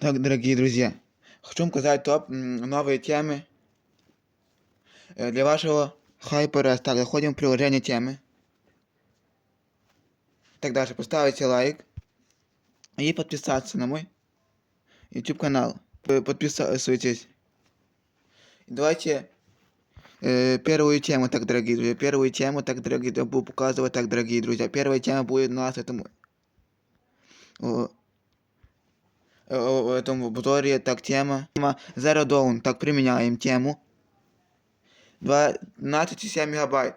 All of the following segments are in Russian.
Так, дорогие друзья, хочу вам показать топ новые темы э, для вашего HyperS. Так, заходим в приложение темы. Так, дальше поставите лайк и подписаться на мой YouTube канал. Подписывайтесь. Давайте э, первую тему, так, дорогие друзья. Первую тему, так, дорогие, я буду показывать, так, дорогие друзья. Первая тема будет у нас этому э, в этом обзоре, так, тема. Тема Zero Dawn, так, применяем тему. 12,7 мегабайт.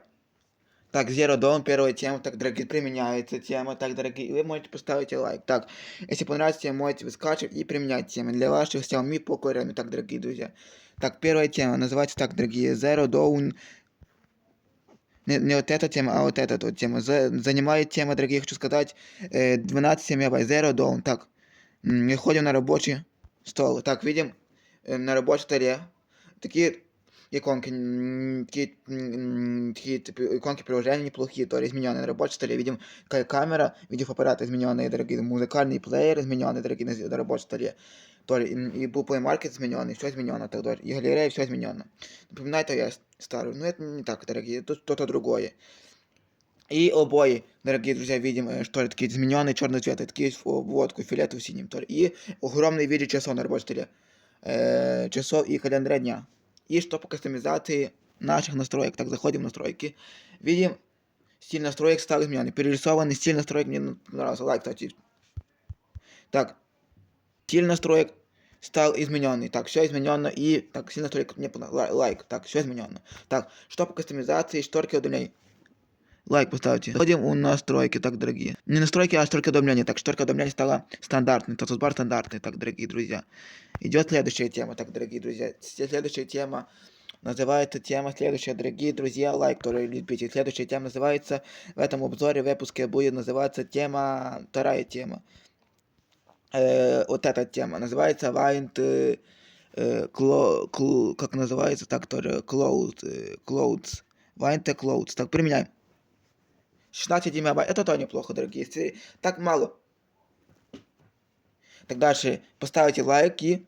Так, Zero Dawn, первая тема, так, дорогие, применяется тема, так, дорогие, вы можете поставить лайк. Так, если понравится тема, можете скачивать и применять темы для ваших Xiaomi Redmi, так, дорогие друзья. Так, первая тема называется так, дорогие, Zero Dawn. Не, не вот эта тема, а вот эта вот тема. За, занимает тема, дорогие, хочу сказать, э, 12 мегабайт, Zero Dawn. Так, мы ходим на рабочий стол. Так, видим э, на рабочем столе такие иконки, м, такие, м, такие типа, иконки приложения неплохие, то измененные на рабочем столе. Видим какая камера, видеоаппарат измененный, дорогие, музыкальный плеер измененный, дорогие, на, на рабочем столе. То ли, и был Play Market измененный, все изменено, так далее. И галерея, все изменено. Напоминает я старую, но это не так, дорогие, тут что-то другое. И обои, дорогие друзья, видим, э, что такие измененные черного цвета, такие водку, фиолетовый синим. И огромный виде часов на рабочем столе. Э, часов и календаря дня. И что по кастомизации наших настроек. Так, заходим в настройки. Видим, стиль настроек стал измененный. Перерисованный стиль настроек мне нравился. Лайк, кстати. Так, стиль настроек стал измененный. Так, все изменено. И так, стиль настроек мне понравился. Лайк. Так, все изменено. Так, что по кастомизации, шторки удаления. Лайк поставьте. Заходим у настройки, так, дорогие. Не настройки, а шторка уведомления. Так, шторка уведомления стала стандартной. Статус-бар стандартный, так, дорогие друзья. Идет следующая тема, так, дорогие друзья. Следующая тема называется тема следующая, дорогие друзья, лайк, который любите. Следующая тема называется, в этом обзоре, в выпуске будет называться тема, вторая тема. Э, вот эта тема называется Wind, э, э, Clo- как называется, так, тоже, Cloud, э, Clouds. Wind Clouds. Так, применяем. 16 мегабайт. Это тоже неплохо, дорогие. Если так мало. Так дальше поставите лайк и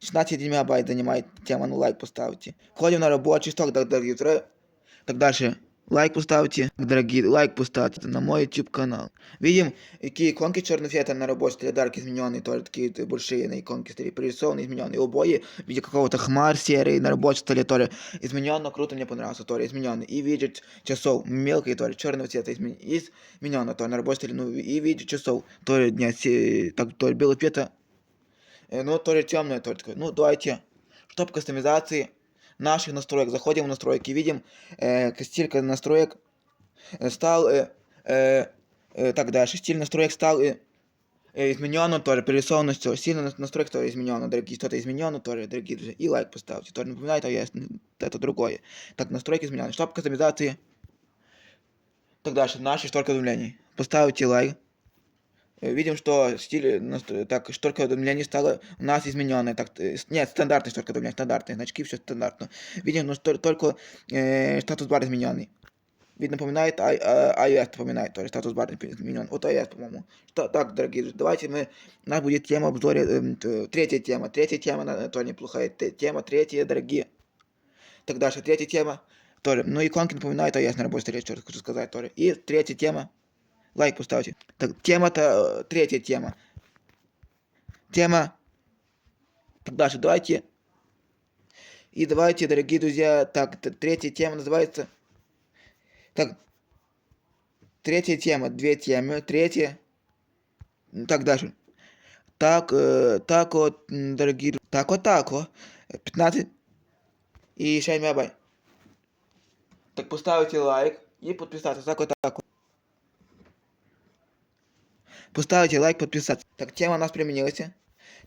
16 мегабайт занимает тема, ну лайк поставьте. Ходим на рабочий стол, так, дорогие. Так дальше лайк поставьте, дорогие, лайк поставьте на мой YouTube канал. Видим, какие иконки черного цвета на рабочем столе, дарк измененные, тоже такие э, большие на иконки стали, прорисованные, измененные. Обои в виде какого-то хмар серый на рабочем столе, тоже измененно, круто, мне понравился, тоже измененный. И видит часов, мелкие, тоже черного цвета, измен... измененно, тоже на рабочем столе, ну и видит часов, тоже дня, се- так, тоже белого цвета, Э, ну, тоже темное, тоже такое. Ну, давайте, чтобы кастомизации наших настроек. Заходим в настройки, видим, э, стиль настроек э, стал, э, э, э, так дальше, стиль настроек стал э, э, изменено тоже, перерисовано все, стиль на- настроек тоже изменено, дорогие, что-то изменено тоже, дорогие друзья, и лайк поставьте, тоже напоминает, а я, это другое. Так, настройки изменены, чтобы кастомизации, так дальше, наши шторки уведомлений. Поставьте лайк. Э, Видим, что стиль, настро- так, шторка уведомлений стала у нас измененная. Так, э, нет, стандартная шторка уведомлений, стандартные значки, все стандартно. Видим, но что, только э, статус бар измененный. Вид напоминает, а, а, iOS напоминает тоже, статус бар изменен. Вот iOS, по-моему. Так, дорогие давайте мы, у нас будет тема обзоре, т- третья тема. Третья тема, тоже неплохая тема, третья, дорогие. Так дальше, третья тема, тоже, ну, иконки напоминают iOS на столе, что хочу сказать тоже. И третья тема, лайк поставьте. Так, тема-то, э, третья тема. Тема. Так, дальше, давайте. И давайте, дорогие друзья, так, третья тема называется... Так, третья тема, две темы, третья... М, Так, дальше. Так, э, так вот, дорогие... дру- Так вот, так вот. 15 и 6 мегабайт. Так, поставите лайк и подписаться. Так вот, так вот. Поставите лайк, подписаться. Так, тема у нас применилась.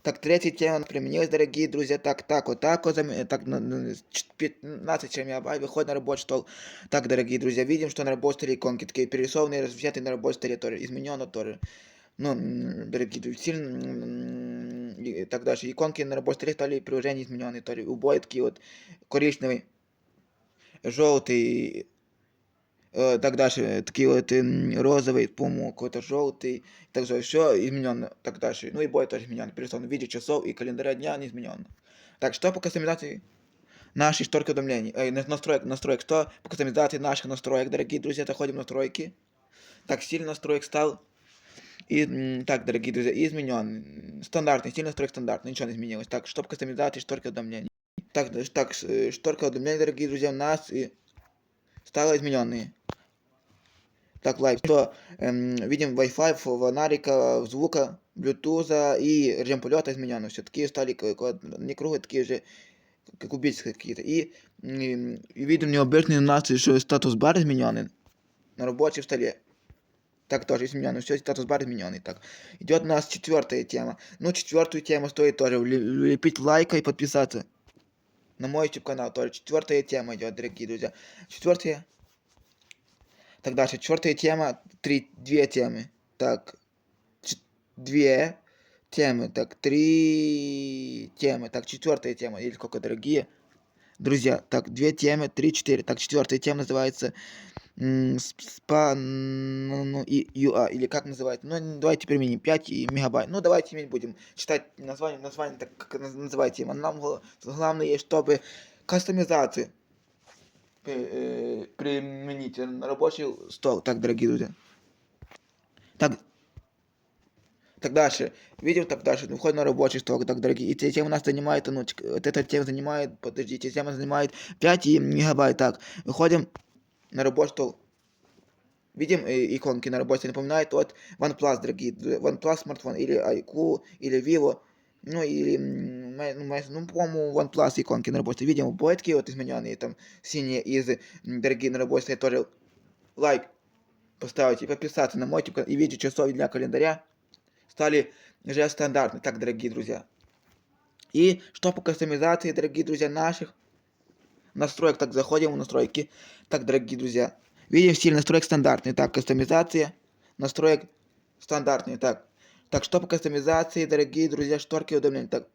Так, третья тема у нас применилась, дорогие друзья. Так, так, вот так вот, так, на- на- ч- 15 мегабайт, выходит на рабочий стол. Так, дорогие друзья, видим, что на рабочем столе иконки такие перерисованные, взятые на рабочем столе тоже, изменено тоже. Ну, дорогие друзья, сильно, и так дальше. Иконки на рабочем столе стали приложения измененные тоже. Убои такие вот коричневый, желтый, э, так дальше, такие вот м, розовый, по-моему, какой-то желтый, так далее, все изменено, так дальше. Ну и бой тоже изменен, пересон, виде часов и календаря дня не изменено. Так, что по кастомизации нашей шторки уведомлений, э, на- настроек, настроек, что по кастомизации наших настроек, дорогие друзья, заходим в настройки. Так, стиль настроек стал, и, так, дорогие друзья, изменен. Стандартный, стиль настроек стандартный, ничего не изменилось. Так, что по кастомизации шторки уведомлений. Так, так, э, шторка уведомлений, дорогие друзья, у нас и измененные. Так, лайк, что эм, видим Wi-Fi, фонарика, звука, Bluetooth и режим полета измененный. Все такие стали не круглые, такие же кубические какие-то. И, м, и видим необычный у нас еще статус бар измененный на рабочем столе. Так тоже измененный. Все, статус бар измененный. Так. Идет у нас четвертая тема. Ну, четвертую тему стоит тоже влепить лайка и подписаться. На мой YouTube канал тоже. Четвертая тема идет, дорогие друзья. Четвертая. Так дальше. Четвертая тема. Три, две темы. Так. две темы. Так, три темы. Так, четвертая тема. Или сколько, дорогие друзья. Так, две темы, три, четыре. Так, четвертая тема называется спа ну, ну, и юа или как называется ну давайте применим 5 и мегабайт ну давайте иметь будем читать название название так как наз- называйте тема нам гла- главное чтобы кастомизации при- э, применить на рабочий стол так дорогие друзья так так дальше. Видим так дальше. Выходим на рабочий стол, так, дорогие. И те- тема нас занимает, ну, эта тема занимает, подождите, тема занимает 5 и мегабайт. Так, выходим на рабочий стол. Видим э, иконки на работе, напоминает от OnePlus, дорогие. OnePlus смартфон, или iQ, или Vivo, ну, или, ну, ну, по-моему, OnePlus иконки на работе. Видим, обои вот измененные, там, синие из, дорогие на работе, тоже лайк поставить и подписаться на мой канал, и видео часов для календаря стали уже стандартны, так, дорогие друзья. И что по кастомизации, дорогие друзья, наших настроек, так, заходим в настройки, так, дорогие друзья. Видим стиль настроек стандартный, так, кастомизация, настроек стандартный, так. Так, что по кастомизации, дорогие друзья, шторки уведомлений, так.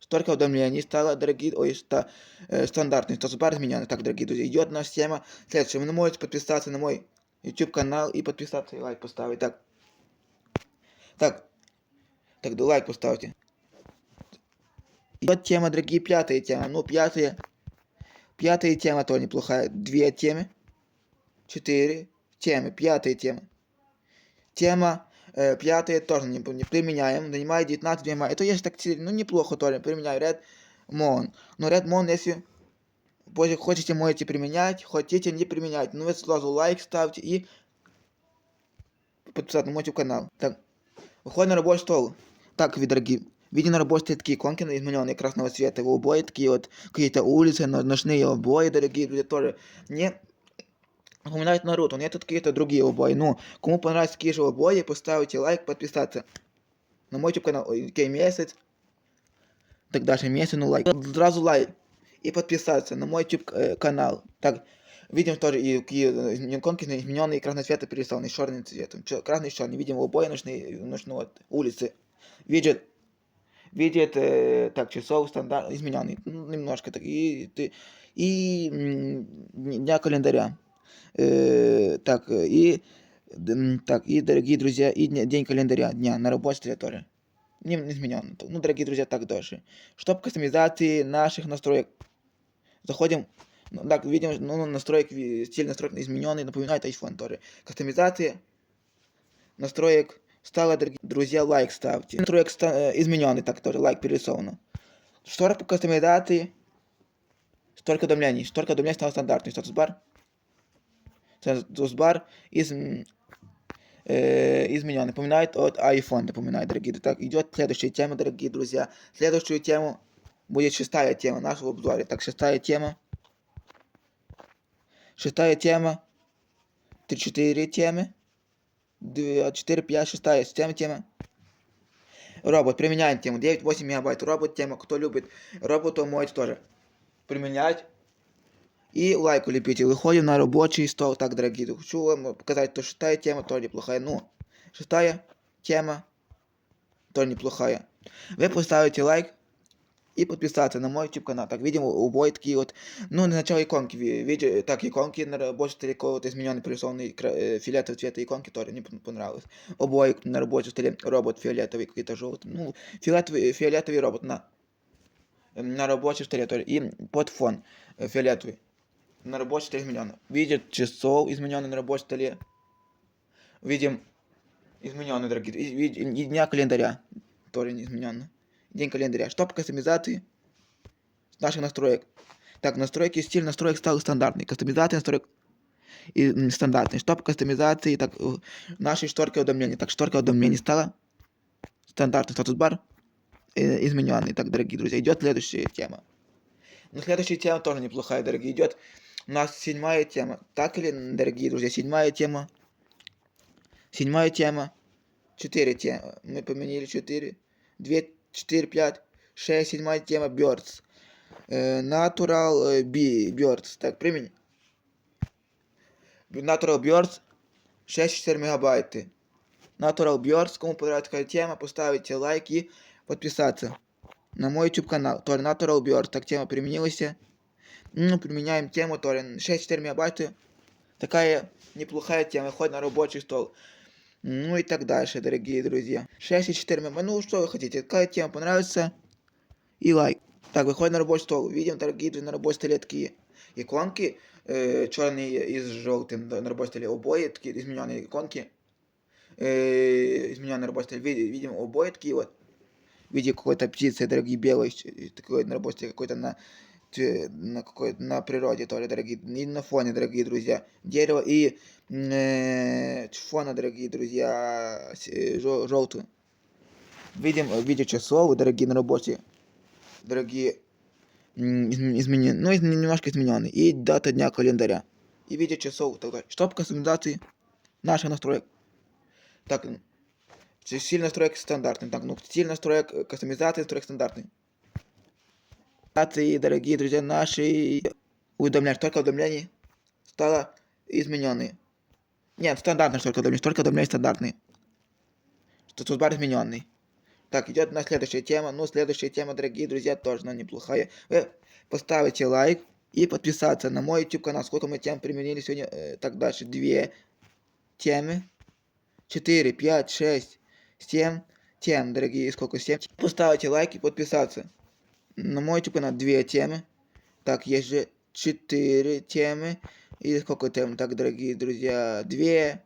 Шторка уведомлений стала, дорогие, ой, ста, э, стандартный, статус бар измененный. Так, дорогие друзья, идет наша тема. Следующее, вы можете подписаться на мой YouTube канал и подписаться и лайк поставить. Так, так, так, да лайк поставьте. Идет тема, дорогие, пятая тема. Ну, пятая, пятая тема тоже неплохая. Две темы, четыре темы, пятая тема. Тема э, пятая тоже не, не применяем, занимает 19 мегабайт. Это если так, ну, неплохо тоже, применяю Mon. Но Red Mon, если позже хотите, можете применять, хотите не применять. Ну, вы сразу лайк ставьте и подписаться на мой канал. Так, выходим на рабочий стол. Так, дорогие, видим на рабочем столе такие иконки измененные красного цвета, обои такие вот, какие-то улицы, но- ночные обои, дорогие друзья, тоже не напоминает Наруто, нет тут какие-то другие обои. Ну, кому понравятся такие же обои, поставьте лайк, подписаться на мой YouTube канал, окей, месяц, так дальше месяц, ну лайк, сразу лайк и подписаться на мой YouTube э, канал. Так, видим тоже и какие э, иконки измененные красного цвета перерисованы черным цветом. Красный черный. Видим обои ночные, ночные вот, улицы. Видит, видит, э, так, часов стандарт, измененный, немножко так, и, ты- и дня календаря. Э, так, э, и, так, и, дорогие друзья, и дня- день календаря, дня на рабочей тоже. Не, не изменен. Ну, дорогие друзья, так дальше. Что по кастомизации наших настроек. Заходим, ну, так, видим, ну, настроек, ви- стиль настроек измененный, напоминает iPhone тоже. Кастомизация настроек стало, дорогие друзья, лайк ставьте. Настроек ста- э, измененный, так тоже, лайк перерисовано. По кастомизации, столько уведомлений. Столько уведомлений стал стандартный статус бар. Статус бар из, э, изменен. Напоминает от iPhone, напоминает, дорогие друзья. Так, идет следующая тема, дорогие друзья. Следующую тему будет шестая тема нашего обзора. Так, шестая тема. Шестая тема. Три, четыре темы. Две, четыре, пять, шестая тема, тема. Робот, применяем тему. 9-8 мегабайт. Робот тема. Кто любит робота, можете тоже применять. И лайк улепите. Выходим на рабочий стол. Так, дорогие, хочу вам показать, что шестая тема тоже неплохая. Ну, шестая тема тоже неплохая. Вы поставите лайк и подписаться на мой YouTube канал. Так, видим, обои такие вот, ну, сначала иконки, ви- видите, так, иконки на рабочем столе, вот измененный прорисованный э, фиолетового цвета иконки тоже мне пон- понравилось. Обои на рабочем столе, робот фиолетовый, какой-то желтый, ну, фиолетовый, фиолетовый робот на, на рабочем столе тоже, и под фон э, фиолетовый. На рабочем столе измененно. Видит часов измененный на рабочем столе. Видим измененный, дорогие, и, видим, и дня календаря тоже не. День календаря. Штоп кастомизации наших настроек. Так, настройки, стиль настроек стал стандартный. Кастомизация настроек и стандартный. Штоп кастомизации, так, э, наши шторки уведомлений. Так, шторка уведомлений стала стандартный статус бар э, измененный. Так, дорогие друзья, идет следующая тема. Ну, следующая тема тоже неплохая, дорогие. Идет у нас седьмая тема. Так или, дорогие друзья, седьмая тема. Седьмая тема. Четыре темы. Мы поменяли четыре. Две, четыре, пять, шесть, седьмая тема Birds. Э, Natural э, Birds. Так, примень. Natural Birds 6,4 мегабайты. Natural Birds, кому понравится такая тема, поставите лайк и подписаться на мой YouTube канал. Тоже Natural Birds. Так тема применилась. Ну, применяем тему тоже 6,4 мегабайты. Такая неплохая тема, хоть на рабочий стол. Ну и так дальше, дорогие друзья. 6,4 мегабайта. Ну, что вы хотите? Какая тема понравится? И лайк. Так, выходит на рабочий стол. Видим, дорогие друзья, на рабочем столе такие иконки. Э, черные и с желтым на рабочем столе. Обои такие измененные иконки. Э, измененные рабочий стол. Видим, видим обои такие вот. В виде какой-то птицы, дорогие, белой. э, Такой на рабочем столе какой-то на на какой на природе тоже, дорогие, и на фоне, дорогие друзья, дерево и э, фона, дорогие друзья, с- э, жел- желтый. Видим э, в виде часов, дорогие, на работе, дорогие, изменены, ну, немножко измененный, и дата дня календаря, и в виде часов, так далее. Штоп кастомизации наших настроек. Так, стиль настроек стандартный, так, ну, стиль настроек, э, кастомизации настроек стандартный. Дорогие друзья, наши уведомления, только уведомлений стало измененные. Нет, стандартный только уведомления, только уведомления стандартные. Статус бар измененный. Так, идет на следующая тема. Ну, следующая тема, дорогие друзья, тоже она неплохая. Вы поставите лайк и подписаться на мой YouTube канал. Сколько мы тем применили сегодня? Э, так дальше. Две темы. Четыре, пять, шесть, семь тем, дорогие. Сколько? Семь. Поставите лайк и подписаться. На мой YouTube канал две темы. Так, есть же четыре темы. И сколько тем? Так, дорогие друзья, две.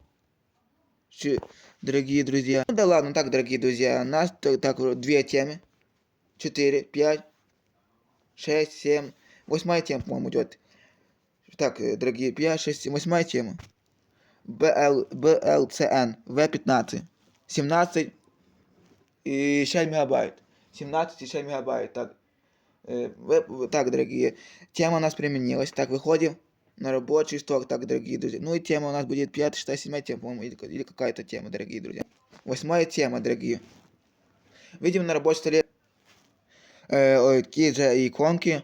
Чи- Дорогие друзья. Ну да ладно, так, дорогие друзья. У нас так, так, две темы. Четыре, пять, шесть, семь. Восьмая тема, по-моему, идет. Так, э, дорогие, пять, шесть, семь. Восьмая тема. БЛ, БЛЦН, В15. 17 и 6 мегабайт. 17 и 6 мегабайт. Так, так, дорогие, тема у нас применилась. Так, выходим на рабочий стол. Так, дорогие друзья. Ну и тема у нас будет 5, 6, 7 тема, по-моему, или, ка- или какая-то тема, дорогие друзья. Восьмая тема, дорогие. Видим на рабочем столе э, ой, такие же иконки.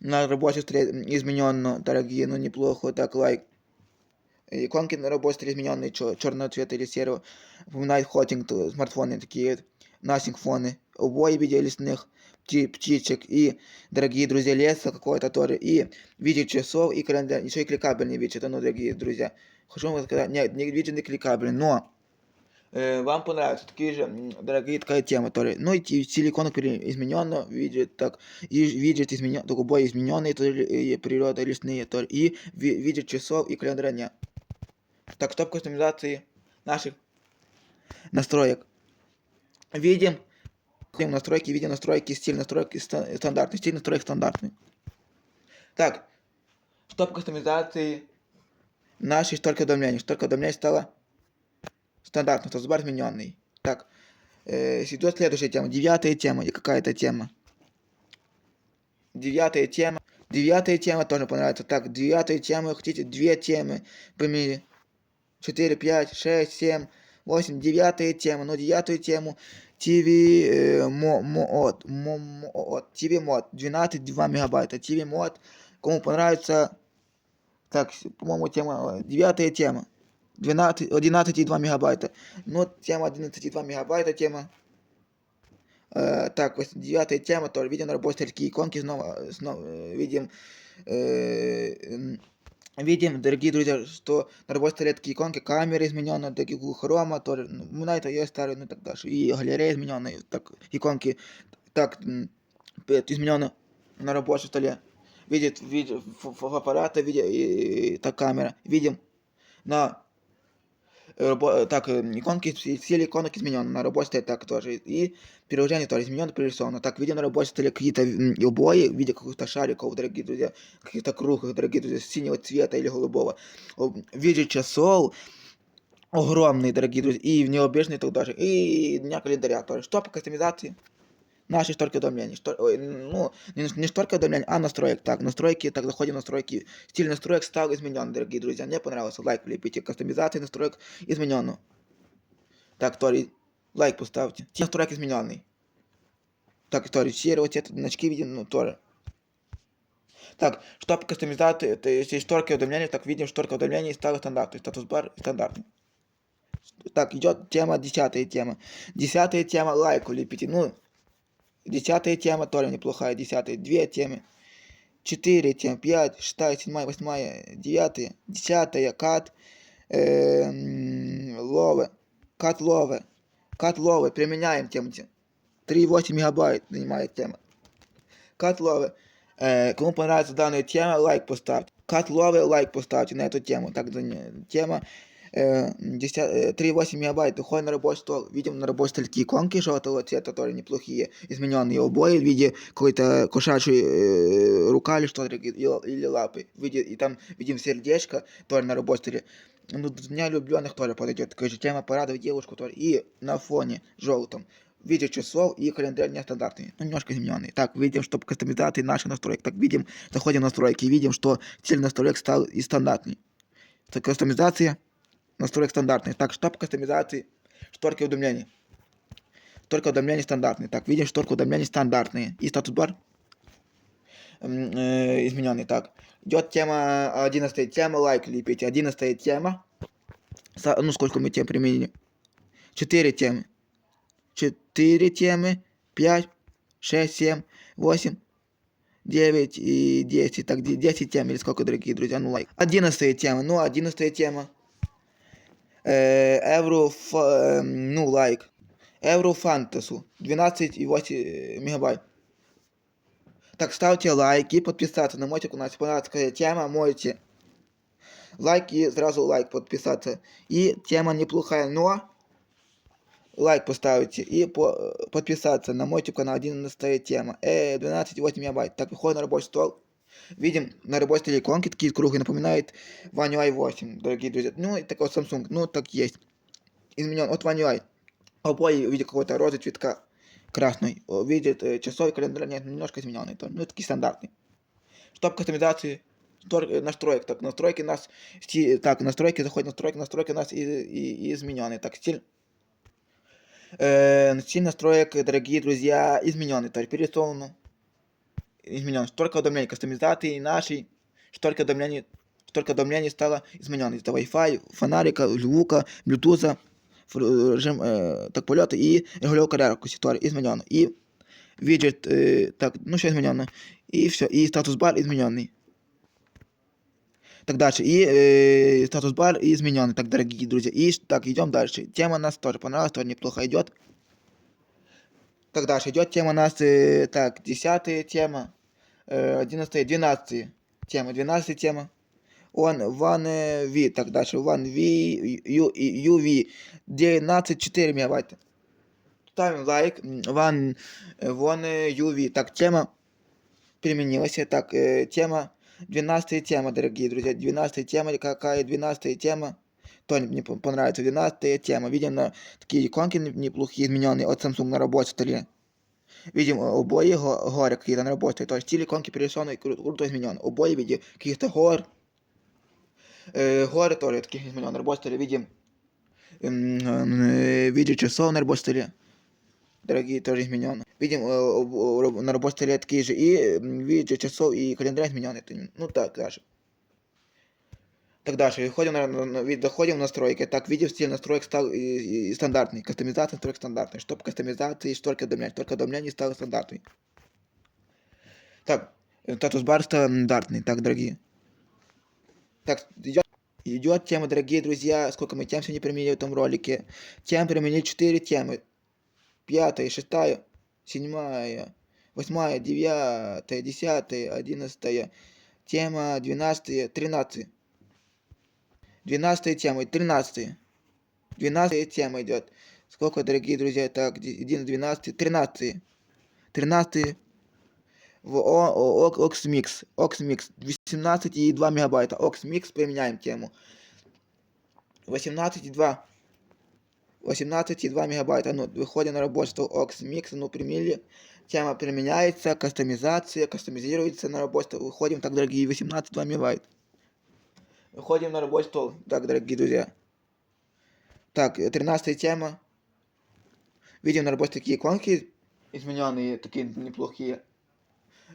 На рабочем столе измененно, дорогие, ну неплохо. Так, лайк. Э, Иконки на рабочем столе измененные, черного цвета или серого. Напоминает хотинг, смартфоны такие, насинг фоны. Обои в виде лесных пти- птичек и, дорогие друзья, леса какой-то тоже. И виде часов и календарь. Еще и кликабельный вид, это, ну, дорогие друзья. Хочу вам сказать, нет, не виден не кликабельный, но э, вам понравятся такие же дорогие такая тема тоже. Ну и силикон измененно, видит так, и видит изменен, только обои измененные, тоже, и природа лесные тоже, и ви- часов и календаря нет. Так, стоп кастомизации наших настроек. Видим, видим настройки, видим настройки, стиль настройки ста- стандартный, стиль настроек стандартный. Так, стоп кастомизации нашей шторки уведомлений. Шторка уведомлений стала стандартной, то бар измененный. Так, э, идет следующая тема, девятая тема и какая-то тема. Девятая тема. Девятая тема тоже понравится. Так, девятая тема, хотите две темы. Помили. 4, 5, 6, 7, 8, девятая тема. Но девятую тему TV мод, TV мод, 12, 2 мегабайта. TV мод, кому понравится, так, по-моему, тема, девятая тема. 12, 11,2 мегабайта. Ну, тема 11,2 мегабайта, тема Э, так, девятая тема, тоже видим на работе такие иконки, снова, снова э, видим, э, видим, дорогие друзья, что на рабочем столе такие иконки, камеры изменены, такие Chrome, тоже, ну, на это есть старый, ну, так дальше, и галерея измененная, так, иконки, так, изменены на рабочем столе, видит, видит, фотоаппарата, видит, и, и, так, камера, видим, на так, э, иконки, все все иконки изменены, на рабочем столе так тоже, и приложение тоже изменено, прорисовано, так, видим на рабочем столе какие-то м, обои в виде каких-то шариков, дорогие друзья, каких-то круглых, дорогие друзья, синего цвета или голубого, О, в виде часов, огромный, дорогие друзья, и необычный так даже, и дня календаря тоже. Что по кастомизации? Наши шторки уведомлений. Штор... Ой, ну, не, не шторки уведомлений, а настроек. Так, настройки, так, заходим в настройки. Стиль настроек стал изменен, дорогие друзья. Мне понравился. Лайк влепите. Кастомизация настроек изменена. Так, Тори, лайк поставьте. Те настроек измененный. Так, Тори, серый цвет, значки видим, ну, тоже. Так, что по кастомизации, то есть шторки уведомлений, так видим, шторка уведомлений стала стандартной. Статус бар стандартный. Так, идет тема, десятая тема. Десятая тема, лайк улепите. Ну, десятая тема тоже неплохая. Десятая, две темы. Четыре темы, пять, шестая, седьмая, восьмая, девятая, десятая, кат, эм, лове, кат лове, кат лове, применяем тему. 3,8 мегабайт занимает тема. Кат лове. Э, кому понравится данная тема, лайк поставьте. Кат лове, лайк поставьте на эту тему. Так, тема э, 10, э, 3,8 мегабайт. Уходим на рабочий стол. Видим на рабочем столе такие иконки желтого цвета, тоже неплохие. Измененные обои в виде какой-то кошачьей э, рука или что-то, или, или лапы. Виде, и там видим сердечко, тоже на рабочем столе. Ну, Дня влюбленных тоже подойдет. Такая же тема порадовать девушку тоже. И на фоне желтом в виде часов и календарь нестандартный, ну, немножко измененный. Так, видим, что кастомизации наших настроек. Так, видим, заходим в настройки видим, что стиль настроек стал и стандартный. Так, кастомизация, настроек стандартный. Так, по кастомизации, шторки уведомлений. Шторка уведомлений стандартный. Так, видим, шторка уведомлений стандартные. И статус бар м, э, измененный. Так, идет тема, 11 тема, лайк лепите. 11 тема. Ну, сколько мы тем применили? 4 темы. 4 темы, 5, 6, 7, 8, 9 и 10. Так, де- 10 тем или сколько, дорогие друзья, ну лайк. 11 тема, ну 11 тема. Евро, фа- эм, ну лайк. Евро Фантасу, 12,8 мегабайт. Так, ставьте лайки, подписаться на мой канал, если понравилась тема, можете лайк и сразу лайк подписаться. И тема неплохая, но лайк поставите и по, э, подписаться на мой YouTube канал 11 тема. Э, 12,8 мегабайт. Так, выходим на рабочий стол. Видим на рабочей столе иконки такие круглые, напоминает One UI 8, дорогие друзья. Ну, и такой Samsung, ну, так есть. Изменен от One UI. Обои в виде какой-то розы цветка красной. О, Видит э, часовой календарь, нет, немножко измененный. то- Ну, такие стандартные. Стоп кастомизации э, настроек. Так, настройки нас... сти- Так, настройки, заходим в настройки, настройки нас и, и, и измененные. Так, стиль Э, стиль настроек, дорогие друзья, измененный. То есть перерисован, изменен. Столько уведомлений кастомизации нашей, столько уведомлений, столько уведомлений стало изменено. Это Wi-Fi, фонарика, звука, блютуза, режим э, так полета и регулировка яркости тоже изменено. И виджет, э, так, ну что изменено. И все, и статус бар измененный. Так дальше. И э, статус бар измененный, так, дорогие друзья. И так, идем дальше. Тема нас тоже понравилась, тоже неплохо идет. Так, дальше идет тема у нас, э, так, 10 тема, э, 11 12 тема, 12 тема. Он One V, так дальше, One V, U, UV, 12,4 мегабайта. Ставим лайк, One, One UV. Так, тема применилась. Так, э, тема, 12 тема, дорогие друзья. 12 тема, какая 12 тема? То мне пон- понравится. 12 тема. Видим на такие иконки не- неплохие, измененные от Samsung на рабочем столе. Видим э, обои го- горы какие-то на рабочей. То есть стиль иконки перерисованы кру- круто изменен. Обои в виде каких-то гор. Э, горы тоже таких изменен. На рабочем столе видим м, э, видео часов на рабочем столе. Дорогие, тоже изменен. Видим э, на рабочем столе такие же и м, видео часов и календарь изменен. Это, ну так даже. Так дальше, выходим на, на- на- вид- доходим в настройки. Так, видим стиль настроек стал и, и- стандартный. Кастомизация настроек стандартный. Чтоб кастомизации только обновлять. Только обновление стало стандартный. Так, э, статус-бар стандартный. Так, дорогие. Так, идет, тема, дорогие друзья. Сколько мы тем сегодня применили в этом ролике. Тем применили 4 темы. Пятая, шестая, седьмая, восьмая, девятая, десятая, одиннадцатая. Тема 12, 13. 12 тема, 13. 12 тема идет. Сколько, дорогие друзья? Так, 1, 12, 13. 13 в Oxmix. Oxmix 18,2 мегабайта. Oxmix применяем тему. 18,2. 18,2 мегабайта. Ну, выходим на рабочество Oxmix. Ну, применили. Тема применяется, кастомизация, кастомизируется на рабочество. Выходим, так, дорогие, 18,2 мегабайт. Выходим на рабочий стол. Так, дорогие друзья. Так, 13 тема. Видим на работе такие иконки измененные, такие неплохие.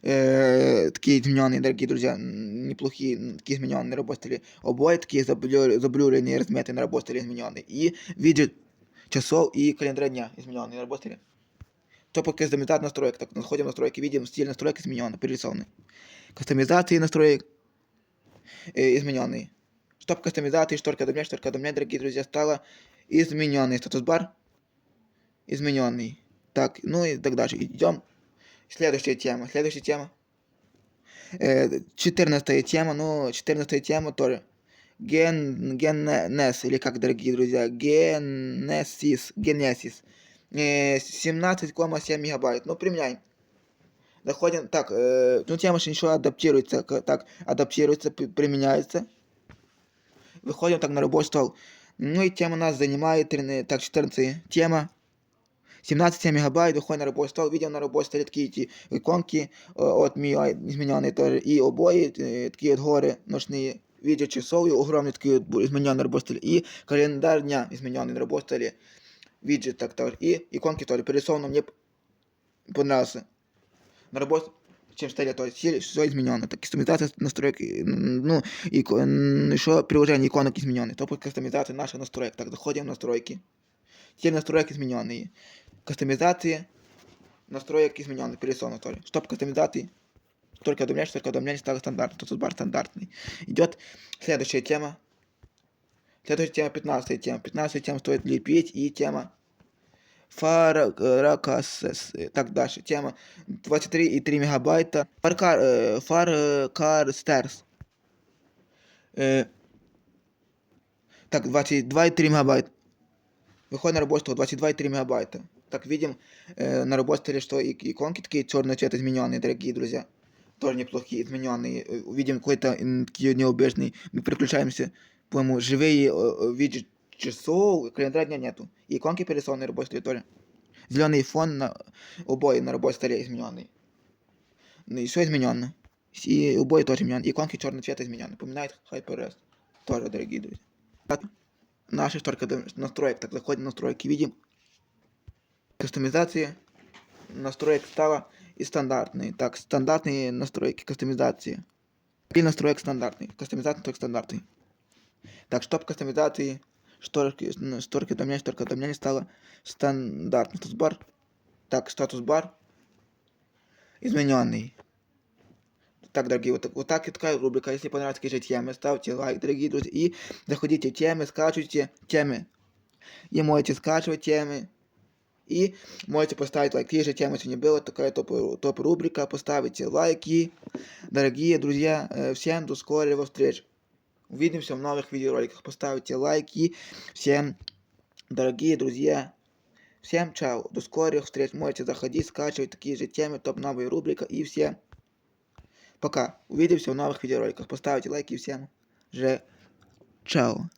Э, такие измененные, дорогие друзья, неплохие, такие измененные работали. Обои такие заблю- заблюренные, разметные на работали измененные. И виджет часов и календаря дня измененные работали. То по кастомизации настроек. Так, находим настройки, видим стиль настроек измененный, перерисованный. Кастомизации настроек э, измененный. Стоп кастомизации, шторка обновлять, шторка обновлять, дорогие друзья, стало измененный статус бар. Измененный. Так, ну и так дальше. Идем. Следующая тема. Следующая тема. Э, 14 тема. Ну, 14 тема тоже. Ген, генес, или как, дорогие друзья, генесис, генесис. Э, 17,7 мегабайт. Ну, применяем. Заходим, так, э, ну тема же еще адаптируется, к- так, адаптируется, при- применяется. Выходим так на рабочий стол. Ну и тема нас занимает, трин- так, 14 тема. 17 мегабайт, выходим на рабочий стол, видим на рабочем столе такие эти иконки э, от MIUI измененные тоже, и обои, э, такие вот горы ночные, видео часов, и огромные такие вот бу- измененные на рабочем столе, и календарь дня измененный на рабочем столе, виджет так тоже, и иконки тоже, перерисовано, мне п- понравился. На рабочем чем столе, то есть все изменено, так, кастомизация настроек, ну, и еще приложение иконок измененные, то по кастомизации наших настроек, так, заходим в настройки, все настройки измененные, кастомизации, настроек измененный, перерисовано тоже. Чтоб кастомизации, только обновлять, только обновлять стало стандартно, тут бар стандартный. Идет следующая тема. Следующая тема 15 тема. 15 тема стоит лепить и тема Фаракасес. Так дальше. Тема 23,3 мегабайта. Фаркар, э, Фаркар Стерс. Э, Так, 22,3 мегабайта. Выходит на рабочий стол 22,3 мегабайта. Так, видим э, на рабочем столе, что и, иконки такие черный цвет измененные, дорогие друзья. Тоже неплохие, измененные. Э, Увидим какой-то м, такие необычный. Мы переключаемся, по-моему, живые э, э, виджет часов, календаря дня нету. И иконки перерисованы на рабочем столе тоже. Зеленый фон на обои на рабочем столе измененный. Ну и все измененно. И обои тоже изменены. Иконки черного цвета изменены. Напоминает HyperRest. Тоже, дорогие друзья. Так, Наши только настроек. Так, заходим в настройки, видим кастомизации настроек стало и стандартные. Так, стандартные настройки кастомизации. И настроек стандартный. Кастомизация настроек стандартный. Так, чтоб кастомизации шторки, ну, шторки домня, шторка домня стало стандартный статус бар. Так, статус бар измененный. Так, дорогие, вот, вот так и такая рубрика. Если понравились такие темы, ставьте лайк, дорогие друзья. И заходите в темы, скачивайте темы. И можете скачивать темы. И можете поставить лайк. Те же темы сегодня было, такая топ, топ. Поставите лайки. Дорогие друзья, э, всем до скорого встреч. Увидимся в новых видеороликах. Поставьте лайки. Всем, дорогие друзья, всем чао. До скорых встреч. Можете заходить, скачивать такие же темы, топ новая рубрика. И всем пока. Увидимся в новых видеороликах. Поставьте лайки всем же чао.